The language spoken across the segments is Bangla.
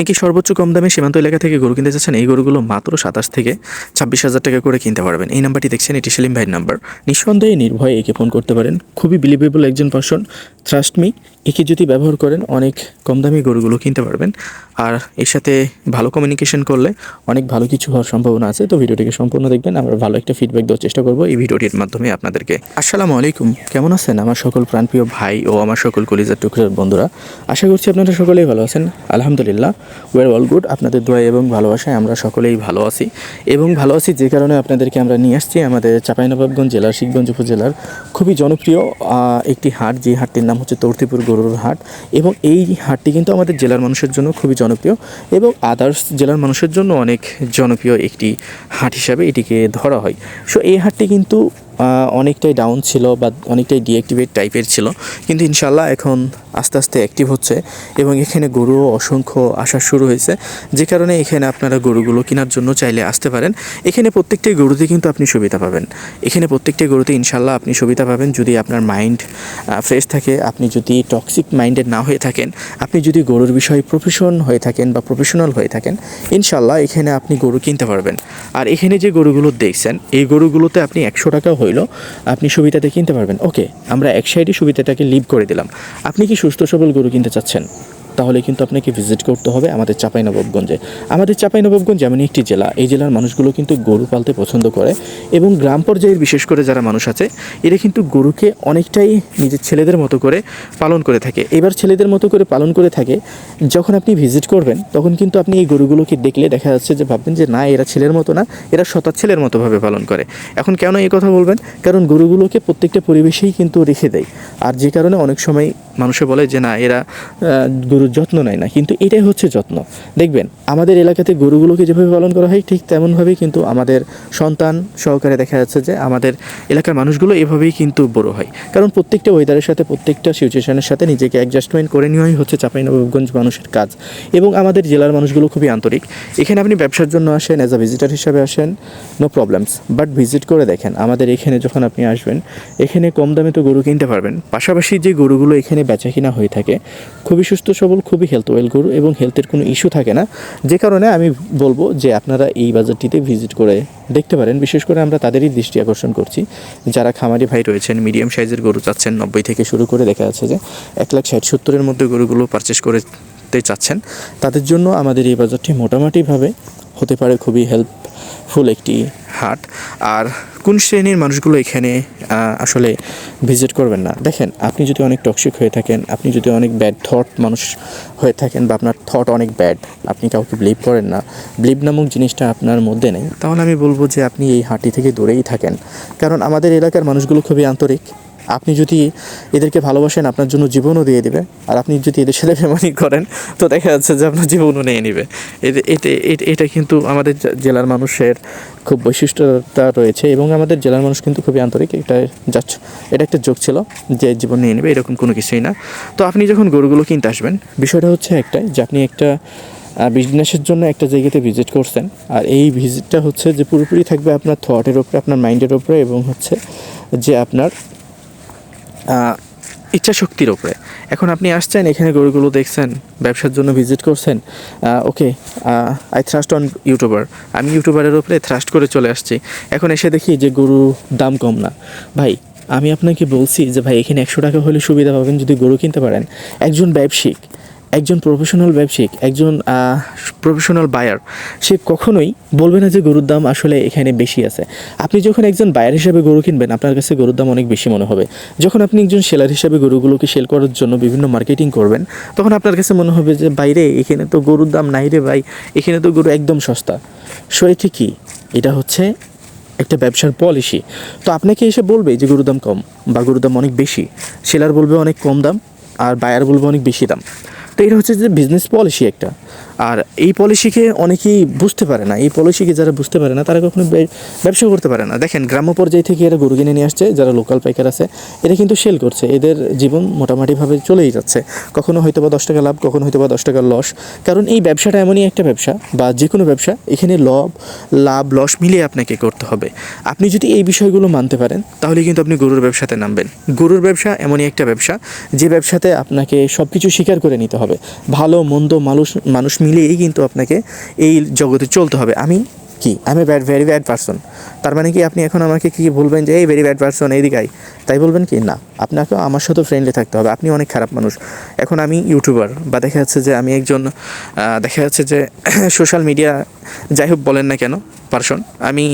আপনি কি সর্বোচ্চ কম দামে সীমান্ত এলাকা থেকে গরু কিনতে চাচ্ছেন? এই গরুগুলো মাত্র সাতাশ থেকে ছাব্বিশ হাজার টাকা করে কিনতে পারবেন। এই নাম্বারটি দেখছেন, এটি সেলিম ভাইয়ের নাম্বার। নিঃসন্দেহে নির্ভয়ে একে ফোন করতে পারেন। খুবই বিলিভেবল একজন পার্সন ট্রাস্ট মি একে যদি ব্যবহার করেন, অনেক কম দামি গরুগুলো কিনতে পারবেন। আর এর সাথে ভালো কমিউনিকেশন করলে অনেক ভালো কিছু হওয়ার সম্ভাবনা আছে। তো ভিডিওটিকে সম্পূর্ণ দেখবেন। আমরা ভালো একটা ফিডব্যাক দেওয়ার চেষ্টা করব এই ভিডিওটির মাধ্যমে আপনাদেরকে। আসসালামু আলাইকুম। কেমন আছেন আমার সকল প্রাণপ্রিয় ভাই ও আমার সকল কলিজার টুকরের বন্ধুরা? আশা করছি আপনারা সকলেই ভালো আছেন। আলহামদুলিল্লাহ ওয়ার অল গুড আপনাদের দোয়া এবং ভালোবাসায় আমরা সকলেই ভালো আছি। এবং ভালো আছি যে কারণে আপনাদেরকে আমরা নিয়ে আসছি আমাদের চাঁপাইনবাবগঞ্জ জেলার শিখগঞ্জ উপজেলার খুবই জনপ্রিয় একটি হাট। যে হাটটির নাম হচ্ছে তর্তিপুর গরুর হাট এবং এই হাটটি কিন্তু আমাদের জেলার মানুষের জন্য খুবই জনপ্রিয় এবং আদার্স জেলার মানুষের জন্য অনেক জনপ্রিয় একটি হাট হিসাবে এটিকে ধরা হয়। সো এই হাটটি কিন্তু অনেকটাই ডাউন ছিল বা অনেকটাই ডিঅ্যাক্টিভেট টাইপের ছিল। কিন্তু ইনশাল্লাহ এখন আস্তে আস্তে অ্যাক্টিভ হচ্ছে এবং এখানে গরুও অসংখ্য আসা শুরু হয়েছে। যে কারণে এখানে আপনারা গরুগুলো কেনার জন্য চাইলে আসতে পারেন। এখানে প্রত্যেকটি গরুতে কিন্তু আপনি সুবিধা পাবেন। এখানে প্রত্যেকটি গরুতে ইনশাল্লাহ আপনি সুবিধা পাবেন যদি আপনার মাইন্ড ফ্রেশ থাকে। আপনি যদি টক্সিক মাইন্ডেড না হয়ে থাকেন, আপনি যদি গরুর বিষয়ে প্রফেশন হয়ে থাকেন বা প্রফেশনাল হয়ে থাকেন ইনশাল্লাহ এখানে আপনি গরু কিনতে পারবেন। আর এখানে যে গরুগুলো দেখছেন, এই গরুগুলোতে আপনি একশো টাকা হইল আপনি সুবিধাতে কিনতে পারবেন। ওকে, আমরা এক সাইডে সুবিধাটাকে লিভ করে দিলাম। আপনি কি সুস্থ সবল গরু কিনতে চাচ্ছেন? তাহলে কিন্তু আপনাকে ভিজিট করতে হবে আমাদের চাঁপাইনবাবগঞ্জে। আমাদের চাঁপাইনবাবগঞ্জ এমন একটি জেলা। এই জেলার মানুষগুলো কিন্তু গরু পালতে পছন্দ করে এবং গ্রাম পর্যায়ের বিশেষ করে যারা মানুষ আছে, এরা কিন্তু গরুকে অনেকটাই নিজের ছেলেদের মতো করে পালন করে থাকে। এবার ছেলেদের মতো করে পালন করে থাকে, যখন আপনি ভিজিট করবেন, তখন কিন্তু আপনি এই গরুগুলোকে দেখলে দেখা যাচ্ছে যে ভাববেন যে, না, এরা ছেলের মতো না, এরা সতার ছেলের মতোভাবে পালন করে। এখন কেন এই কথা বলবেন? কারণ গরুগুলোকে প্রত্যেকটা পরিবেশেই কিন্তু রেখে দেয়। আর যে কারণে অনেক সময় মানুষে বলে যে, না, এরা গরুর যত্ন নেয় না, কিন্তু এটাই হচ্ছে যত্ন। দেখবেন, আমাদের এলাকাতে গরুগুলোকে যেভাবে পালন করা হয়, ঠিক তেমনভাবেই কিন্তু আমাদের সন্তান সহকারে দেখা যাচ্ছে যে আমাদের এলাকার মানুষগুলো এভাবেই কিন্তু বড় হয়। কারণ প্রত্যেকটা ওয়েদারের সাথে, প্রত্যেকটা সিচুয়েশনের সাথে নিজেকে অ্যাডজাস্টমেন্ট করে নেওয়াই হচ্ছে চাঁপাইনবাবগঞ্জ মানুষের কাজ। এবং আমাদের জেলার মানুষগুলো খুবই আন্তরিক। এখানে আপনি ব্যবসার জন্য আসেন অ্যাজ আ ভিজিটার হিসাবে আসেন নো প্রবলেমস বাট ভিজিট করে দেখেন, আমাদের এখানে যখন আপনি আসবেন, এখানে কম দামে তো গরু কিনতে পারবেন। পাশাপাশি যে গরুগুলো এখানে বেচা কিনা হয়ে থাকে, খুবই সুস্থ সবল খুবই হেলথ ওয়েল গরু এবং হেলথের কোনো ইস্যু থাকে না। যে কারণে আমি বলব যে আপনারা এই বাজারটিতে ভিজিট করে দেখতে পারেন। বিশেষ করে আমরা তাদেরই দৃষ্টি আকর্ষণ করছি। যারা খামারি ভাই রয়েছেন মিডিয়াম সাইজের গরু চাচ্ছেন, নব্বই থেকে শুরু করে দেখা যাচ্ছে যে এক লাখ ষাট সত্তরের মধ্যে গরুগুলো পারচেস করতে চাচ্ছেন। তাদের জন্য আমাদের এই বাজারটি মোটামুটিভাবে হতে পারে খুবই হেল্পফুল একটি হাট। আর কোন শ্রেণির মানুষগুলো এখানে আসলে ভিজিট করবেন না? দেখেন, আপনি যদি অনেক টক্সিক হয়ে থাকেন, আপনি যদি অনেক ব্যাড থট মানুষ হয়ে থাকেন বা আপনার থট অনেক ব্যাড আপনি কাউকে বিলিভ করেন না। বিলিভ নামক জিনিসটা আপনার মধ্যে নেই। তাহলে আমি বলব যে আপনি এই হাটটি থেকে দূরেই থাকেন। কারণ আমাদের এলাকার মানুষগুলো খুবই আন্তরিক। আপনি যদি এদেরকে ভালোবাসেন, আপনার জন্য জীবনও দিয়ে দেবে। আর আপনি যদি এদের সাথে বেমানি করেন, তো দেখা যাচ্ছে যে আপনার জীবনও নিয়ে নেবে। এতে- এটা কিন্তু আমাদের জেলার মানুষের খুব বৈশিষ্ট্যতা রয়েছে এবং আমাদের জেলার মানুষ কিন্তু খুবই আন্তরিক। এটা জাস্ট এটা একটা যোগ ছিল যে জীবন নিয়ে নেবে, এরকম কোনো কিছুই না। তো আপনি যখন গরুগুলো কিনতে আসবেন, বিষয়টা হচ্ছে একটাই যে আপনি একটা বিজনেসের জন্য একটা জায়গাতে ভিজিট করছেন, আর এই ভিজিটটা হচ্ছে যে পুরোপুরি থাকবে আপনার থটের ওপরে আপনার মাইন্ডের ওপরে এবং হচ্ছে যে আপনার ইচ্ছা শক্তির ওপরে এখন আপনি আসছেন, এখানে গরুগুলো দেখছেন, ব্যবসার জন্য ভিজিট করছেন okay I thrust on YouTuber আমি ইউটিউবারের ওপরে থ্রাস্ট করে চলে আসছি। এখন এসে দেখি যে গরু দাম কম না। ভাই, আমি আপনাকে বলছি যে ভাই, এখানে একশো টাকা হলে সুবিধা পাবেন যদি গরু কিনতে পারেন। একজন ব্যবসায়িক একজন প্রফেশনাল ব্যবসায়িক, একজন প্রফেশনাল বায়ার সে কখনোই বলবে না যে গরুর দাম আসলে এখানে বেশি আছে। আপনি যখন একজন বায়ার হিসাবে গরু কিনবেন, আপনার কাছে গরুর দাম অনেক বেশি মনে হবে। যখন আপনি একজন সেলার হিসাবে গরুগুলোকে সেল করার জন্য বিভিন্ন মার্কেটিং করবেন, তখন আপনার কাছে মনে হবে যে, বাইরে এখানে তো গরুর দাম নাই রে ভাই, এখানে তো গরু একদম সস্তা। সো এটি এটা হচ্ছে একটা ব্যবসার পলিসি তো আপনাকে এসে বলবে যে, গরুর দাম কম বা গরুর দাম অনেক বেশি। সেলার বলবে অনেক কম দাম, আর বায়ার বলবে অনেক বেশি দাম। এটা হচ্ছে যে বিজনেস পলিসি একটা। আর এই পলিসিকে অনেকেই বুঝতে পারে না, এই পলিসিকে যারা বুঝতে পারে না, তারা কখনো ব্যবসা করতে পারে না। দেখেন, গ্রাম্য পর্যায় থেকে এরা গরু কিনে নিয়ে আসছে, যারা লোকাল পাইকার আছে, এরা কিন্তু সেল করছে। এদের জীবন মোটামুটিভাবে চলেই যাচ্ছে। কখনো হয়তো বা দশ টাকা লাভ, কখনো হয়তো বা দশ টাকা লস কারণ এই ব্যবসাটা এমনই একটা ব্যবসা বা যে কোনো ব্যবসা, এখানে লাভ লাভ লস মিলিয়ে আপনাকে করতে হবে। আপনি যদি এই বিষয়গুলো মানতে পারেন, তাহলে কিন্তু আপনি গরুর ব্যবসাতে নামবেন। গরুর ব্যবসা এমনই একটা ব্যবসা, যে ব্যবসাতে আপনাকে সব কিছু স্বীকার করে নিতে হবে। ভালো, মন্দ মানুষ মানুষ মিলিয়েই কিন্তু আপনাকে এই জগতে চলতে হবে। আমি কি? আমি ব্যাড ভেরি ব্যাড পার্সন তার মানে কি আপনি এখন আমাকে কি বলবেন যে, এই ভেরি ব্যাড পার্সন এইদিকে আই তাই বলবেন কি? না। আপনাকেও আমার সাথেও ফ্রেন্ডলি থাকতে হবে। আপনি অনেক খারাপ মানুষ। এখন আমি ইউটিউবার বা দেখা যাচ্ছে যে আমি একজন দেখা যাচ্ছে যে সোশ্যাল মিডিয়া যাই হোক বলেন না কেন পার্সন আমি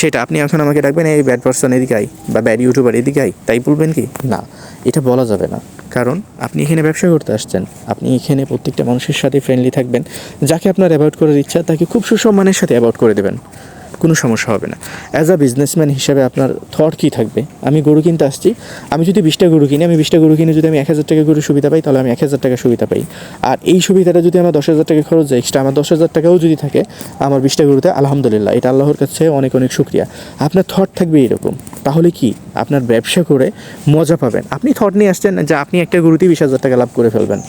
সেটা, আপনি এখন আমাকে ডাকবেন, এই ব্যাড পার্সন এদিকে আই বা ব্যাড ইউটিউবার এদিকে আই তাই বলবেন কি? না। এটা বলা যাবে না। কারণ আপনি এখানে ব্যবসা করতে আসছেন। আপনি এখানে প্রত্যেকটা মানুষের সাথে ফ্রেন্ডলি থাকবেন। যাকে আপনার অ্যাভয়েড করার ইচ্ছা, তাকে খুব সুসম্মানের সাথে অ্যাভয়েড করে দেবেন। কোনো সমস্যা হবে না। অ্যাজ আ বিজনেসম্যান হিসাবে আপনার থট কী থাকবে? আমি গরু কিনতে আসছি। আমি যদি বিশটা গরু কিনি, আমি বিশটা গরু কিনে যদি আমি এক হাজার টাকা গরু সুবিধা পাই, তাহলে আমি এক হাজার টাকা সুবিধা পাই। আর এই সুবিধাটা যদি আমার দশ হাজার টাকা খরচ যায় এক্সট্রা আমার দশ হাজার টাকাও যদি থাকে, আমার বিশটা গরুতে আলহামদুলিল্লাহ, এটা আল্লাহর কাছে অনেক অনেক শুক্রিয়া। আপনার থট থাকবে এরকম। তাহলে কি? আপনার ব্যবসা করে মজা পাবেন। আপনি থট নিয়ে আসছেন যে আপনি একটা গরুতেই বিশ হাজার টাকা লাভ করে ফেলবেন।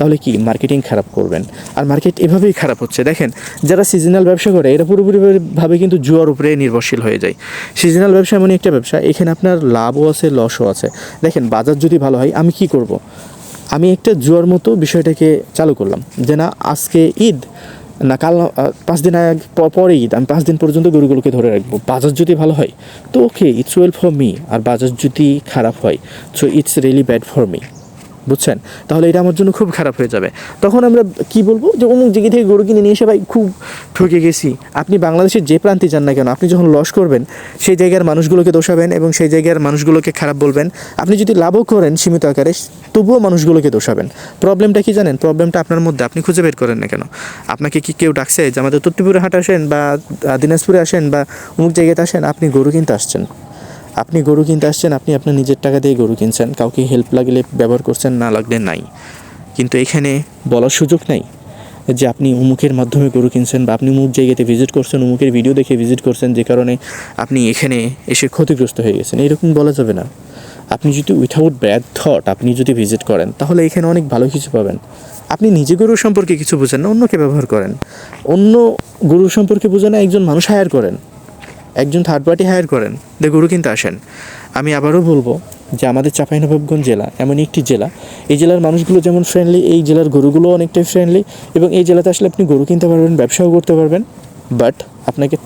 তাহলে কি মার্কেটিং খারাপ করবেন? আর মার্কেট এভাবেই খারাপ হচ্ছে। দেখেন, যারা সিজনাল ব্যবসা করে, এরা পুরোপুরিভাবে কিন্তু জুয়ার উপরে নির্ভরশীল হয়ে যায়। সিজনাল ব্যবসা এমনই একটা ব্যবসা, এখানে আপনার লাভও আছে লসও আছে। দেখেন, বাজার যদি ভালো হয়, আমি কি করব। আমি একটা জুয়ার মতো বিষয়টাকে চালু করলাম যে না, আজকে ঈদ, না কাল পাঁচ দিন আগে পরে ঈদ, আমি পাঁচ দিন পর্যন্ত গরুগুলোকে ধরে রাখব। বাজার যদি ভালো হয়, তো okay it's well for me আর বাজার যদি খারাপ হয় so it's really bad for me বুঝছেন? তাহলে এটা আমার জন্য খুব খারাপ হয়ে যাবে। তখন আমরা কি বলব? যে অমুক জায়গা থেকে গরু কিনে নিয়ে এসে ভাই খুব ঠকে গেছি। আপনি বাংলাদেশের যে প্রান্তে যান না কেন, আপনি যখন লস করবেন, সেই জায়গার মানুষগুলোকে দোষাবেন এবং সেই জায়গার মানুষগুলোকে খারাপ বলবেন। আপনি যদি লাভও করেন সীমিত আকারে, তবুও মানুষগুলোকে দোষাবেন প্রবলেমটা কি জানেন? প্রবলেমটা আপনার মধ্যে, আপনি খুঁজে বের করেন না কেন? আপনাকে কি কেউ ডাকছে যে আমাদের তত্ত্বপুরে হাট আসেন বা দিনাজপুরে আসেন বা অমুক জায়গাতে আসেন, আপনি গরু কিনতে আসছেন। আপনি গরু কিনতে আসছেন, আপনি আপনার নিজের টাকা দিয়ে গরু কিনছেন, কাউকে হেল্প লাগলে, ব্যবহার করছেন, না লাগলে নাই। কিন্তু এখানে বলার সুযোগ নাই যে আপনি উমুকের মাধ্যমে গরু কিনছেন বা আপনি উমুক জায়গাতে ভিজিট করছেন, উমুকের ভিডিও দেখে ভিজিট করছেন, যে কারণে আপনি এখানে এসে ক্ষতিগ্রস্ত হয়ে গেছেন। এরকম বলা যাবে না। আপনি যদি উইথাউট ব্যাড থট আপনি যদি ভিজিট করেন, তাহলে এখানে অনেক ভালো কিছু পাবেন। আপনি নিজে গরু সম্পর্কে কিছু বোঝেন না, অন্যকে ব্যবহার করেন। অন্য গরু সম্পর্কে বোঝেন না, একজন মানুষ হায়ার করেন। একজন থার্ড পার্টি হায়ার করেন। দে গরু কিনতে আসেন। আমি আবারও বলব যে আমাদের চাঁপাইনবাবগঞ্জ জেলা এমন একটি জেলা। এই জেলার মানুষগুলো যেমন ফ্রেন্ডলি এই জেলার গরুগুলো অনেকটাই ফ্রেন্ডলি এবং এই জেলাতে আসলে আপনি গরু কিনতে পারবেন, ব্যবসাও করতে পারবেন বাট আপনাকে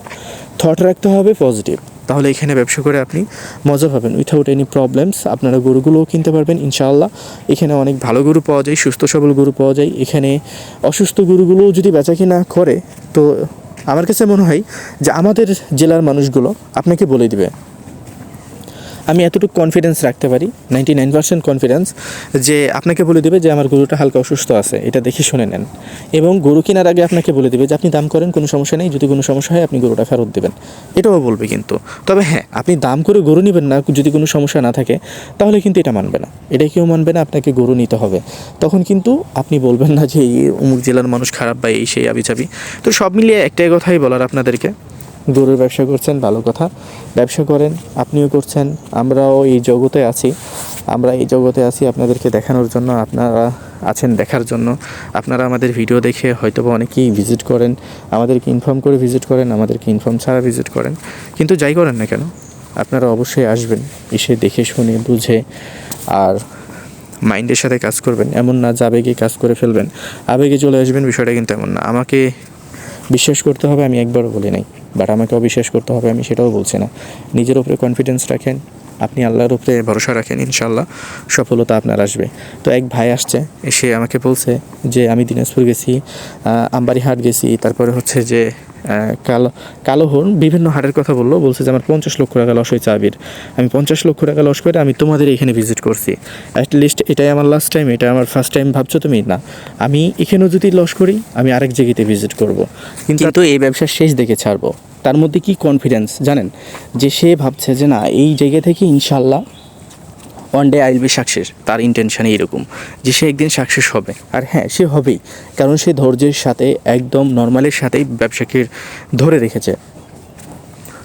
থট রাখতে হবে পজিটিভ তাহলে এখানে ব্যবসা করে আপনি মজা পাবেন। উইথাউট এনি প্রবলেমস আপনারা গরুগুলোও কিনতে পারবেন, ইনশাআল্লাহ। এখানে অনেক ভালো গরু পাওয়া যায়, সুস্থ সবল গরু পাওয়া যায়। এখানে অসুস্থ গরুগুলোও যদি বেচা কিনা করে, তো আমার কাছে মনে হয় যে আমাদের জেলার মানুষগুলো আপনাকে বলে দিবে। আমি এতটুকু কনফিডেন্স রাখতে পারি নাইনটি নাইন পার্সেন্ট কনফিডেন্স যে আপনাকে বলে দেবে যে আমার গরুটা হালকা অসুস্থ আছে, এটা দেখে শুনে নেন। এবং গরু কেনার আগে আপনাকে বলে দেবে যে আপনি দাম করেন, কোনো সমস্যা নেই, যদি কোনো সমস্যা হয় আপনি গরুটা ফেরত দেবেন। এটাও বলবে কিন্তু। তবে হ্যাঁ আপনি দাম করে গরু নেবেন না, যদি কোনো সমস্যা না থাকে, তাহলে কিন্তু এটা মানবে না। এটা কেউ মানবে না, আপনাকে গরু নিতে হবে। তখন কিন্তু আপনি বলবেন না যে এই অমুক জেলার মানুষ খারাপ বা এই সেই আবিচাবি তো সব মিলিয়ে একটাই কথাই বলার আপনাদেরকে গরুর ব্যবসা করছেন, ভালো কথা। ব্যবসা করেন, আপনিও করছেন, আমরাও এই জগতে আছি। আমরা এই জগতে আছি আপনাদেরকে দেখানোর জন্য, আপনারা আছেন দেখার জন্য। আপনারা আমাদের ভিডিও দেখে হয়তো বা অনেকেই ভিজিট করেন, আমাদেরকে ইনফর্ম করে ভিজিট করেন, আমাদেরকে ইনফর্ম ছাড়া ভিজিট করেন। কিন্তু যাই করেন না কেন, আপনারা অবশ্যই আসবেন, এসে দেখে শুনে, বুঝে, আর মাইন্ডের সাথে কাজ করবেন। এমন না যে আবেগে কাজ করে ফেলবেন। আবেগে চলে আসবেন, বিষয়টা কিন্তু এমন না। আমাকে বিশ্বাস করতে হবে, আমি একবারও বলি নাই। বাট আমাকেও বিশ্বাস করতে হবে, আমি সেটাও বলছি না। নিজের উপরে কনফিডেন্স রাখেন, আপনি আল্লাহর উপরে ভরসা রাখেন ইনশাল্লাহ সফলতা আপনার আসবে। তো এক ভাই আসছে, এসে আমাকে বলছে যে, আমি দিনাজপুর গেছি আম্বারিহাট গেছি, তারপরে হচ্ছে যে কালো কালো হন বিভিন্ন হাটের কথা বলল বলছে যে আমার পঞ্চাশ লক্ষ টাকা লস হয়েছে আবির। আমি পঞ্চাশ লক্ষ টাকা লস করে আমি তোমাদের এখানে ভিজিট করছি। অ্যাটলিস্ট এটাই আমার লাস্ট টাইম এটা আমার ফার্স্ট টাইম ভাবছ তুমি? না আমি এখানেও যদি লস করি আমি আরেক জায়গাতে ভিজিট করব। কিন্তু এই ব্যবসার শেষ দেখে ছাড়বো। তার মধ্যে কি কনফিডেন্স জানেন যে সে ভাবছে যে না এই জায়গা থেকে ইনশাল্লাহ one day I'll be success তার ইন্টেনশানে এরকম যে সে একদিন সাকসেস হবে। আর হ্যাঁ সে হবেই, কারণ সে ধৈর্যের সাথে, একদম নর্মালের সাথেই ব্যবসাকে ধরে রেখেছে।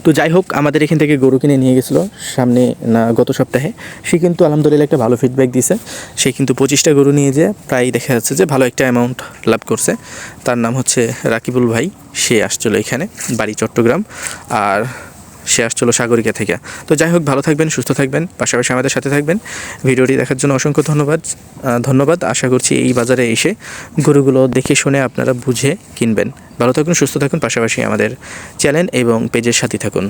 তো যাই হোক, আমাদের এখান থেকে গরু কিনে নিয়ে গেছিল। সামনে না, গত সপ্তাহে, সে কিন্তু আলহামদুলিল্লাহ একটা ভালো ফিডব্যাক দিছে। সে কিন্তু পঁচিশটা গরু নিয়ে যে প্রায় দেখা যাচ্ছে যে ভালো একটা অ্যামাউন্ট লাভ করছে। তার নাম হচ্ছে রাকিবুল ভাই, সে আসছিল এখানে, বাড়ি চট্টগ্রাম। আর সে আসছিল সাগরিকা থেকে। তো যাই হোক, ভালো থাকবেন, সুস্থ থাকবেন, পাশাপাশি আমাদের সাথে থাকবেন। ভিডিওটি দেখার জন্য অসংখ্য ধন্যবাদ ধন্যবাদ। আশা করছি এই বাজারে এসে গরুগুলো দেখে শুনে আপনারা বুঝে কিনবেন। ভালো থাকুন, সুস্থ থাকুন, পাশাপাশি আমাদের চ্যানেল এবং পেজের সাথে থাকুন।